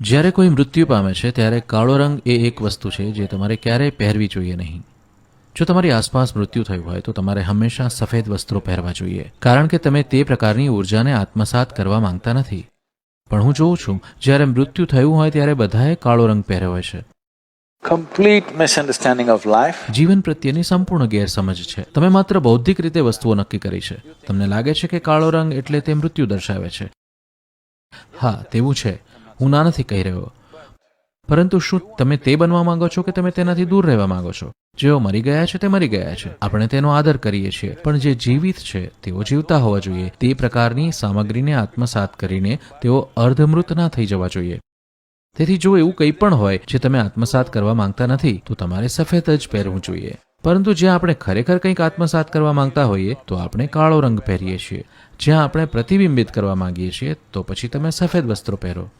જ્યારે કોઈ મૃત્યુ પામે છે ત્યારે કાળો રંગ એ એક વસ્તુ છે જે તમારે ક્યારેય પહેરવી જોઈએ નહીં. જો તમારી આસપાસ મૃત્યુ થયું હોય તો તમારે હંમેશા સફેદ વસ્ત્રો પહેરવા જોઈએ. કારણ કે તમે તે પ્રકારની ઉર્જાને આત્મસાત કરવા માંગતા નથી. પણ હું જોઉં છું જ્યારે મૃત્યુ થયું હોય ત્યારે બધાએ કાળો રંગ પહેર્યો હોય છે. Complete misunderstanding ઓફ લાઈફ જીવન પ્રત્યેની સંપૂર્ણ ગેરસમજ છે. તમે માત્ર બૌદ્ધિક રીતે વસ્તુઓ નક્કી કરી છે. તમને લાગે છે કે કાળો રંગ એટલે તે મૃત્યુ દર્શાવે છે. હા તેવું છે. હું ના નથી કહી રહ્યો. પરંતુ શું તમે તે બનવા માંગો છો કે તમે તેનાથી દૂર રહેવા માંગો છો? જેઓ મરી ગયા છે તે મરી ગયા છે. આપણે તેનો આદર કરીએ છીએ. પણ જે જીવિત છે, તેઓ જીવતા હોવા જોઈએ. તે પ્રકારની સામગ્રીને આત્મસાત કરીને તેઓ અર્ધમૃત ના થઈ જવા જોઈએ. તેથી જો એવું કંઈ પણ હોય જે તમે આત્મસાત કરવા માંગતા નથી, તો તમારે સફેદ જ પહેરવું જોઈએ. પરંતુ જ્યાં આપણે ખરેખર કંઈક આત્મસાત કરવા માંગતા હોઈએ, તો આપણે કાળો રંગ પહેરીએ છીએ. જ્યાં આપણે પ્રતિબિંબિત કરવા માંગીએ છીએ, તો પછી તમે સફેદ વસ્ત્રો પહેરો.